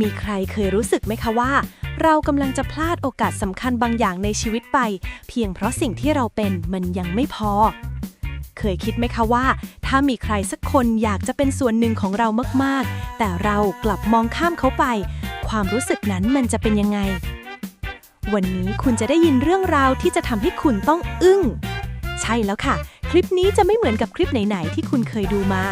มีใครเคยรู้สึกไหมคะว่า เรากำลังจะพลาดโอกาสสำคัญบางอย่างในชีวิตไป เพียงเพราะสิ่งที่เราเป็นมันยังไม่พอ เคยคิดไหมคะว่า ถ้ามีใครสักคนอยากจะเป็นส่วนหนึ่งของเรามากๆ แต่เรากลับมองข้ามเขาไป ความรู้สึกนั้นมันจะเป็นยังไง วันนี้คุณจะได้ยินเรื่องราวที่จะทำให้คุณต้องอึ้ง ใช่แล้วค่ะ คลิปนี้จะไม่เหมือนกับคลิปไหนๆที่คุณเคยดูมา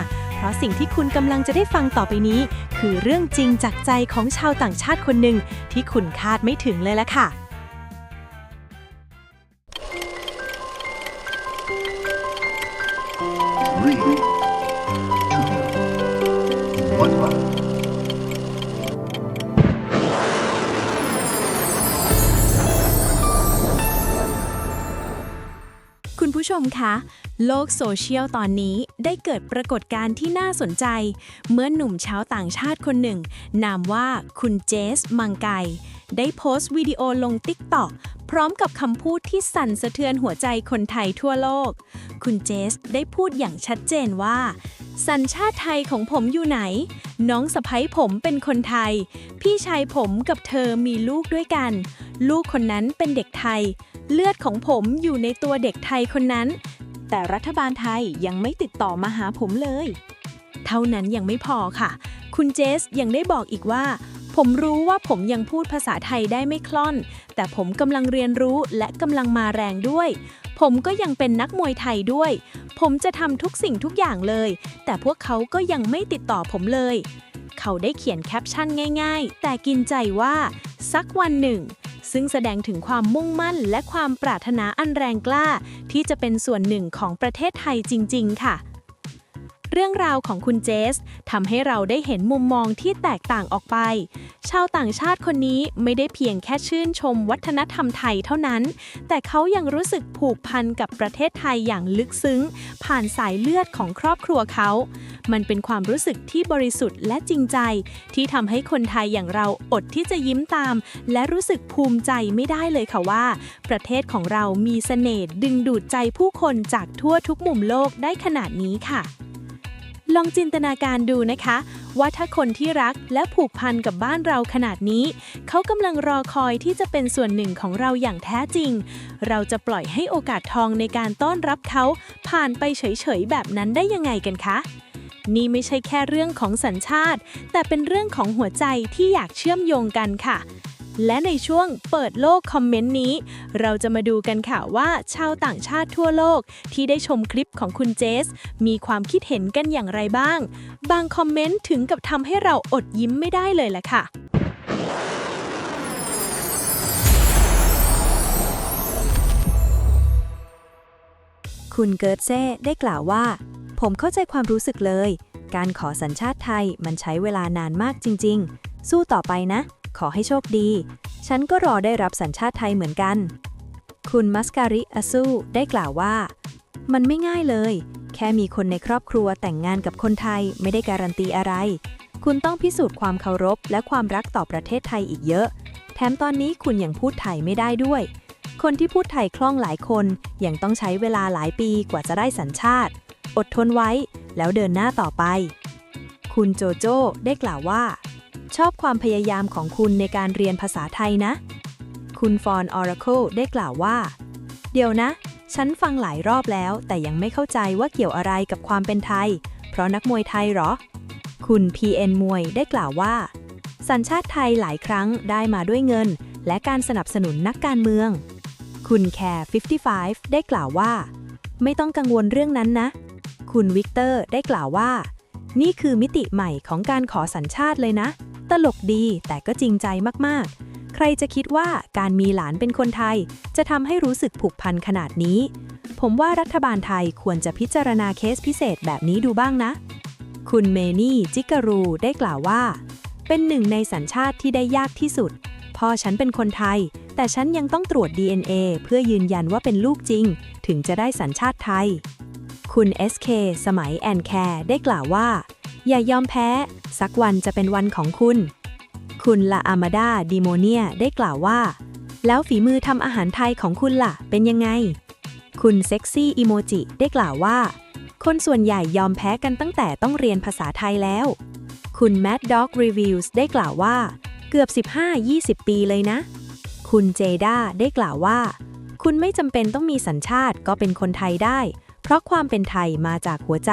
ราะสิ่งที่คุณกำลังจะได้ฟังต่อไปนี้ คือเรื่องจริงจากใจของชาวต่างชาติคนหนึ่งที่คุณคาดไม่ถึงเลยละค่ะ ชมคะ โลกโซเชียลตอนนี้ได้เกิดปรากฏการณ์ที่น่าสนใจ เมื่อหนุ่มชาวต่างชาติคนหนึ่ง นามว่าคุณเจส มังไก ได้โพสต์วิดีโอลงติ๊กต็อกพร้อมกับคำพูดที่สั่นสะเทือนหัวใจคนไทยทั่วโลก คุณเจสได้พูดอย่างชัดเจนว่า สัญชาติไทยของผมอยู่ไหน น้องสะพ้ยผมเป็นคนไทย พี่ชายผมกับเธอมีลูกด้วยกัน ลูกคนนั้นเป็นเด็กไทย เลือดของผมอยู่ในตัวเด็กไทยคนนั้น แต่รัฐบาลไทยยังไม่ติดต่อมาหาผมเลย เท่านั้นยังไม่พอค่ะ คุณเจสยังได้บอกอีกว่า ผมรู้ว่าผมยังพูดภาษาไทยได้ไม่คล่อน แต่ผมกำลังเรียนรู้และกำลังมาแรงด้วย ผมก็ยังเป็นนักมวยไทยด้วย ผมจะทำทุกสิ่งทุกอย่างเลย แต่พวกเขาก็ยังไม่ติดต่อผมเลย เขาได้เขียนแคปชั่นง่ายๆ แต่กินใจว่าสักวันหนึ่ง ซึ่งแสดงถึงความมุ่งมั่นและความปรารถนาอันแรงกล้า ที่จะเป็นส่วนหนึ่งของประเทศไทยจริง ๆ ค่ะ เรื่องราวของคุณเจสทำให้เราได้เห็นมุมมองที่แตกต่างออกไป ชาวต่างชาติคนนี้ไม่ได้เพียงแค่ชื่นชมวัฒนธรรมไทยเท่านั้น แต่เขายังรู้สึกผูกพันกับประเทศไทยอย่างลึกซึ้ง ผ่านสายเลือดของครอบครัวเขา มันเป็นความรู้สึกที่บริสุทธิ์และจริงใจ ที่ทำให้คนไทยอย่างเราอดที่จะยิ้มตาม และรู้สึกภูมิใจไม่ได้เลยค่ะว่า ประเทศของเรามีเสน่ห์ดึงดูดใจผู้คนจากทั่วทุกมุมโลกได้ขนาดนี้ค่ะ ลองจินตนาการดูนะคะ ว่าถ้าคนที่รักและผูกพันกับบ้านเราขนาดนี้ เขากำลังรอคอยที่จะเป็นส่วนหนึ่งของเราอย่างแท้จริง เราจะปล่อยให้โอกาสทองในการต้อนรับเขาผ่านไปเฉยๆแบบนั้นได้ยังไงกันคะนี่ไม่ใช่แค่เรื่องของสัญชาติ แต่เป็นเรื่องของหัวใจที่อยากเชื่อมโยงกันค่ะ และในช่วงเปิดโลกคอมเมนต์นี้ เราจะมาดูกันค่ะว่าชาวต่างชาติทั่วโลกที่ได้ชมคลิปของคุณเจส มีความคิดเห็นกันอย่างไรบ้าง บางคอมเมนต์ถึงกับทำให้เราอดยิ้มไม่ได้เลยแหละค่ะคุณเกิร์ตเซ่ได้กล่าวว่า ผมเข้าใจความรู้สึกเลย การขอสัญชาติไทยมันใช้เวลานานมากจริง ๆ สู้ต่อไปนะ ขอให้โชคดี ฉันก็รอได้รับสัญชาติไทยเหมือนกัน คุณมัสการิอาซูได้กล่าวว่า มันไม่ง่ายเลย แค่มีคนในครอบครัวแต่งงานกับคนไทยไม่ได้การันตีอะไร คุณต้องพิสูจน์ความเคารพและความรักต่อประเทศไทยอีกเยอะ แถมตอนนี้คุณยังพูดไทยไม่ได้ด้วย คนที่พูดไทยคล่องหลายคนยังต้องใช้เวลาหลายปีกว่าจะได้สัญชาติ อดทนไว้แล้วเดินหน้าต่อไป คุณโจโจ้ได้กล่าวว่า ชอบความพยายามของคุณในการเรียนภาษาไทยนะ คุณฟอนออร์เคิลได้กล่าวว่า เดี๋ยวนะ ฉันฟังหลายรอบแล้ว แต่ยังไม่เข้าใจว่าเกี่ยวอะไรกับความเป็นไทย เพราะนักมวยไทยเหรอ คุณ PN มวยได้กล่าวว่า สัญชาติไทยหลายครั้งได้มาด้วยเงิน และการสนับสนุนนักการเมือง คุณแคร์55 ได้กล่าวว่า ไม่ต้องกังวลเรื่องนั้นนะ คุณวิกเตอร์ได้กล่าวว่านี่คือมิติใหม่ของการขอสัญชาติเลยนะ ตลกดีแต่ก็จริงใจมากๆ ใครจะคิดว่าการมีหลานเป็นคนไทย จะทำให้รู้สึกผูกพันขนาดนี้ ผมว่ารัฐบาลไทยควรจะพิจารณาเคสพิเศษแบบนี้ดูบ้างนะ คุณเมนี่จิการูได้กล่าวว่า เป็นหนึ่งในสัญชาติที่ได้ยากที่สุด พ่อฉันเป็นคนไทย แต่ฉันยังต้องตรวจ DNA เพื่อยืนยันว่าเป็นลูกจริง ถึงจะได้สัญชาติไทย คุณ SK สมัยแอนแคร์ได้กล่าวว่า อย่ายอมแพ้ สักวันจะเป็นวันของคุณ คุณลาอามาดาดิโมเนียได้กล่าวว่า แล้วฝีมือทำอาหารไทยของคุณล่ะ เป็นยังไง คุณเซ็กซี่อิโมจิได้กล่าวว่า คนส่วนใหญ่ยอมแพ้กันตั้งแต่ต้องเรียนภาษาไทยแล้ว คุคุณ Mad Dog Reviews ได้กล่าวว่า เกือบ 15-20 ปีเลยนะ คุณเจด้าได้กล่าวว่า คุณไม่จำเป็นต้องมีสัญชาติก็เป็นคนไทยได้ เพราะความเป็นไทยมาจากหัวใจ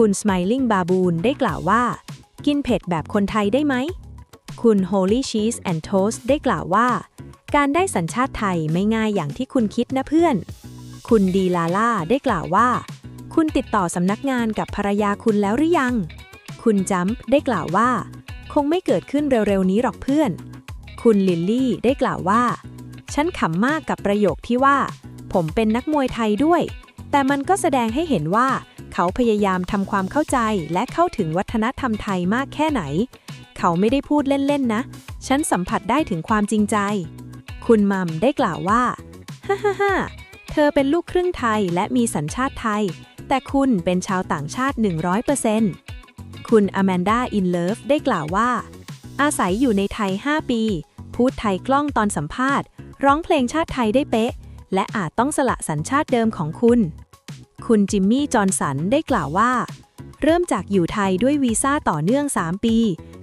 คุณ Smiling Baboon ได้กล่าวว่า กินเผ็ดแบบคนไทยได้ไหม คุณ Holy Cheese and Toast ได้กล่าวว่า การได้สัญชาติไทยไม่ง่ายอย่างที่คุณคิดนะเพื่อน คุณดีลาล่าได้กล่าวว่า คุณติดต่อสำนักงานกับภรรยาคุณแล้วหรือยัง คุณจัมป์ได้กล่าวว่า คงไม่เกิดขึ้นเร็วๆนี้หรอกเพื่อน คุณลิลลี่ได้กล่าวว่า ฉันขำมากกับประโยคที่ว่า ผมเป็นนักมวยไทยด้วย แต่มันก็แสดงให้เห็นว่า เขาพยายามทำความเข้าใจและเข้าถึงวัฒนธรรมไทยมากแค่ไหน เขาไม่ได้พูดเล่นๆนะ ฉันสัมผัสได้ถึงความจริงใจ คุณมัมได้กล่าวว่า ฮ่าฮ่าฮ่าเธอเป็นลูกครึ่งไทยและมีสัญชาติไทย แต่คุณเป็นชาวต่างชาติ 100%คุณอแมนดาอินเลิฟได้กล่าวว่า อาศัยอยู่ในไทย 5 ปี พูดไทยคล่องตอนสัมภาษณ์ ร้องเพลงชาติไทยได้เป๊ะ และอาจต้องสละสัญชาติเดิมของคุณ คุณจิมมี่ จอห์นสันได้กล่าวว่า เริ่มจากอยู่ไทยด้วยวีซ่าต่อเนื่อง 3 ปี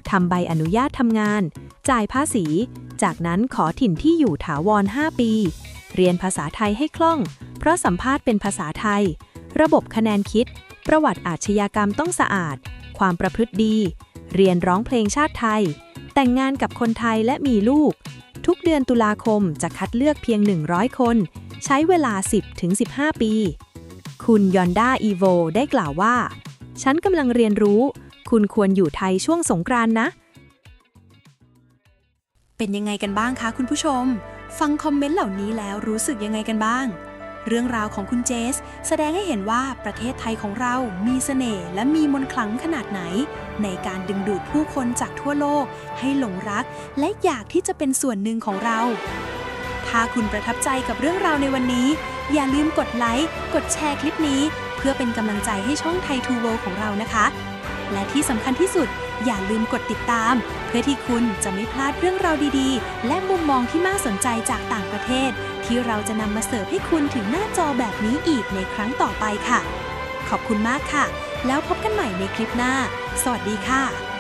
ทำใบอนุญาตทำงาน จ่ายภาษี จากนั้นขอถิ่นที่อยู่ถาวร 5 ปี เรียนภาษาไทยให้คล่อง เพราะสัมภาษณ์เป็นภาษาไทย ระบบคะแนนคิด ประวัติอาชญากรรมต้องสะอาด ความประพฤติดี เรียนร้องเพลงชาติไทย แต่งงานกับคนไทยและมีลูก ทุกเดือนตุลาคมจะคัดเลือกเพียง 100 คน ใช้เวลา 10-15 ปี คุณยอนด้าอีโวได้กล่าวว่า ฉันกำลังเรียนรู้ คุณควรอยู่ไทยช่วงสงกรานนะ เป็นยังไงกันบ้างคะคุณผู้ชม ฟังคอมเมนต์เหล่านี้แล้วรู้สึกยังไงกันบ้าง เรื่องราวของคุณเจส แสดงให้เห็นว่าประเทศไทยของเรามีเสน่ห์และมีมนต์ขลังขนาดไหน ในการดึงดูดผู้คนจากทั่วโลก ให้หลงรัก และอยากที่จะเป็นส่วนหนึ่งของเรา ถ้าคุณประทับใจกับเรื่องราวในวันนี้ อย่าลืมกดไลค์ กดแชร์คลิปนี้ เพื่อเป็นกำลังใจให้ช่องไทยทูโวของเรานะคะ และที่สำคัญที่สุดอย่าลืมกดติดตาม เพื่อที่คุณจะไม่พลาดเรื่องราวดีๆ และมุมมองที่น่าสนใจจากต่างประเทศ ที่เราจะนำมาเสิร์ฟให้คุณถึงหน้าจอแบบนี้อีกในครั้งต่อไปค่ะ ขอบคุณมากค่ะ แล้วพบกันใหม่ในคลิปหน้า สวัสดีค่ะ